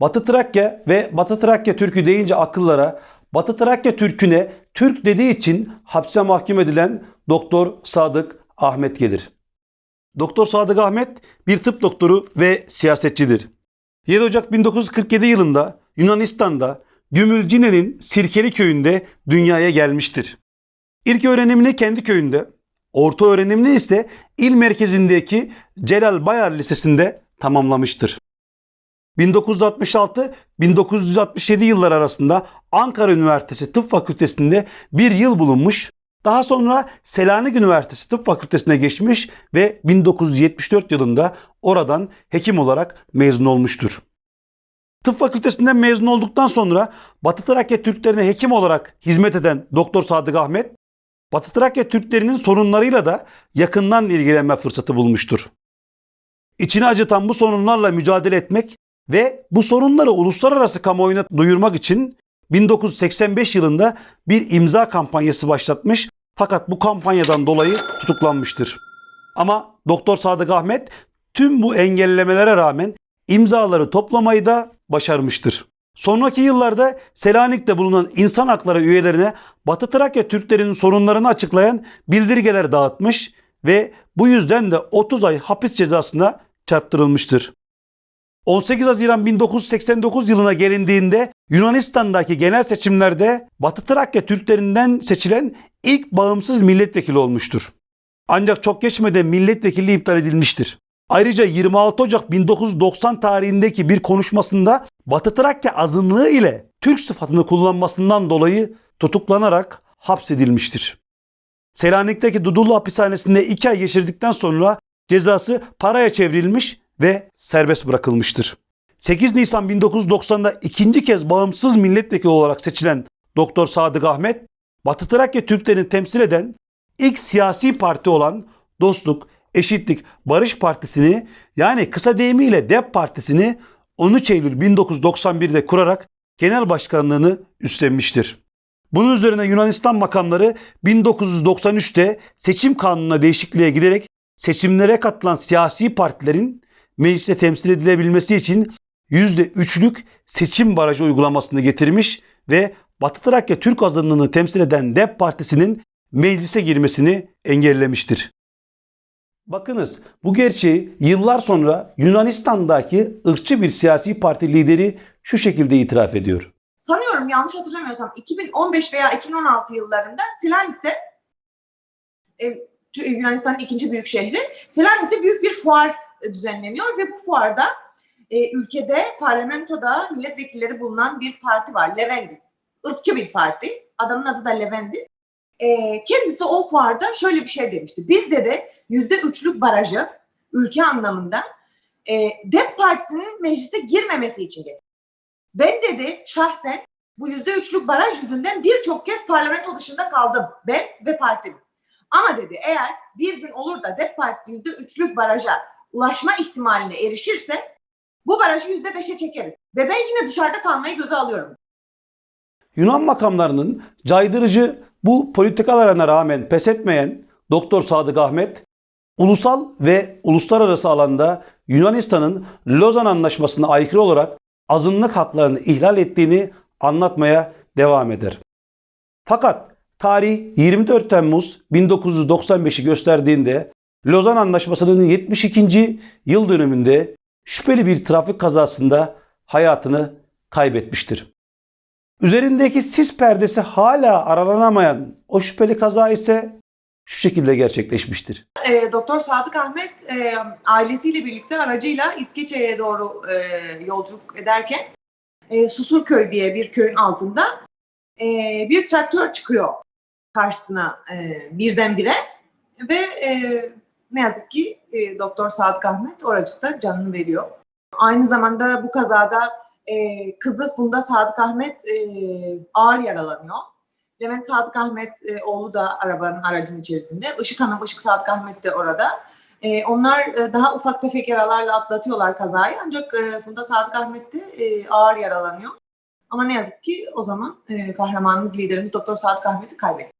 Batı Trakya ve Batı Trakya Türkü deyince akıllara Batı Trakya Türküne Türk dediği için hapse mahkum edilen Doktor Sadık Ahmet gelir. Doktor Sadık Ahmet bir tıp doktoru ve siyasetçidir. 7 Ocak 1947 yılında Yunanistan'da Gümülcine'nin Sirkeli köyünde dünyaya gelmiştir. İlk öğrenimini kendi köyünde, orta öğrenimini ise il merkezindeki Celal Bayar Lisesi'nde tamamlamıştır. 1966-1967 yıllar arasında Ankara Üniversitesi Tıp Fakültesi'nde bir yıl bulunmuş, daha sonra Selanik Üniversitesi Tıp Fakültesi'ne geçmiş ve 1974 yılında oradan hekim olarak mezun olmuştur. Tıp Fakültesinden mezun olduktan sonra Batı Trakya Türklerine hekim olarak hizmet eden Doktor Sadık Ahmet, Batı Trakya Türklerinin sorunlarıyla da yakından ilgilenme fırsatı bulmuştur. İçini acıtan bu sorunlarla mücadele etmek ve bu sorunları uluslararası kamuoyuna duyurmak için 1985 yılında bir imza kampanyası başlatmış fakat bu kampanyadan dolayı tutuklanmıştır. Ama Doktor Sadık Ahmet tüm bu engellemelere rağmen imzaları toplamayı da başarmıştır. Sonraki yıllarda Selanik'te bulunan insan hakları üyelerine Batı Trakya Türklerinin sorunlarını açıklayan bildirgeler dağıtmış ve bu yüzden de 30 ay hapis cezasına çarptırılmıştır. 18 Haziran 1989 yılına gelindiğinde Yunanistan'daki genel seçimlerde Batı Trakya Türklerinden seçilen ilk bağımsız milletvekili olmuştur. Ancak çok geçmeden milletvekilliği iptal edilmiştir. Ayrıca 26 Ocak 1990 tarihindeki bir konuşmasında Batı Trakya azınlığı ile Türk sıfatını kullanmasından dolayı tutuklanarak hapsedilmiştir. Selanik'teki Dudullu hapishanesinde 2 ay geçirdikten sonra cezası paraya çevrilmiş ve serbest bırakılmıştır. 8 Nisan 1990'da ikinci kez bağımsız milletvekili olarak seçilen Doktor Sadık Ahmet, Batı Trakya Türklerini temsil eden ilk siyasi parti olan Dostluk, Eşitlik, Barış Partisi'ni yani kısa deyimiyle DEP Partisi'ni 13 Eylül 1991'de kurarak genel başkanlığını üstlenmiştir. Bunun üzerine Yunanistan makamları 1993'te seçim kanununa değişikliğe giderek seçimlere katılan siyasi partilerin mecliste temsil edilebilmesi için %3'lük seçim barajı uygulamasını getirmiş ve Batı Trakya Türk azınlığını temsil eden DEP Partisi'nin meclise girmesini engellemiştir. Bakınız bu gerçeği yıllar sonra Yunanistan'daki ırkçı bir siyasi parti lideri şu şekilde itiraf ediyor. sanıyorum yanlış hatırlamıyorsam 2015 veya 2016 yıllarında Selanik'te e, Yunanistan'ın ikinci büyük şehri Selanik'te büyük bir fuar düzenleniyor ve bu fuarda e, ülkede parlamentoda milletvekilleri bulunan bir parti var Levendis. Irkçı bir parti. Adamın adı da Levendis. E, kendisi o fuarda şöyle bir şey demişti. Biz dedi yüzde üçlük barajı ülke anlamında e, DEP Partisi'nin meclise girmemesi için. Ben dedi şahsen bu yüzde üçlük baraj yüzünden birçok kez parlamento dışında kaldım ben ve partim. Ama dedi eğer bir gün olur da DEP Partisi yüzde üçlük baraja ulaşma ihtimaline erişirse bu barajı yüzde beşe çekeriz. Ve ben yine dışarıda kalmayı göze alıyorum. Yunan makamlarının caydırıcı bu politikalarına rağmen pes etmeyen Doktor Sadık Ahmet, ulusal ve uluslararası alanda Yunanistan'ın Lozan Anlaşması'na aykırı olarak azınlık haklarını ihlal ettiğini anlatmaya devam eder. Fakat tarih 24 Temmuz 1995'i gösterdiğinde Lozan Anlaşması'nın 72. yıl dönümünde şüpheli bir trafik kazasında hayatını kaybetmiştir. Üzerindeki sis perdesi hala aralanamayan o şüpheli kaza ise şu şekilde gerçekleşmiştir. E, Doktor Sadık Ahmet e, ailesiyle birlikte aracıyla İskeçe'ye doğru e, yolculuk ederken e, Susurköy diye bir köyün altında e, bir traktör çıkıyor karşısına e, birdenbire ve e, ne yazık ki e, Doktor Sadık Ahmet oracıkta canını veriyor. Aynı zamanda bu kazada e, kızı Funda Sadık Ahmet e, ağır yaralanıyor. Levent Sadık Ahmet e, oğlu da arabanın aracın içerisinde. Işık Hanım, Işık Sadık Ahmet de orada. E, onlar e, daha ufak tefek yaralarla atlatıyorlar kazayı. Ancak e, Funda Sadık Ahmet de e, ağır yaralanıyor. Ama ne yazık ki o zaman e, kahramanımız, liderimiz Doktor Sadık Ahmet'i kaybetti.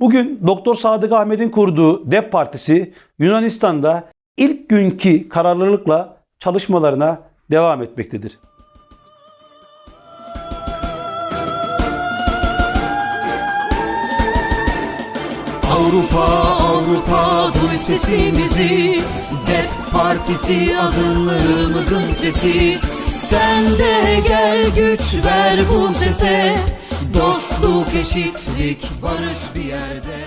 Bugün Doktor Sadık Ahmet'in kurduğu DEP Partisi Yunanistan'da ilk günkü kararlılıkla çalışmalarına devam etmektedir. Avrupa Avrupa duy sesimizi. Dep Partisi azınlığımızın sesi. Sen de gel güç ver bu sese Dostluk eşitlik barış bir yerde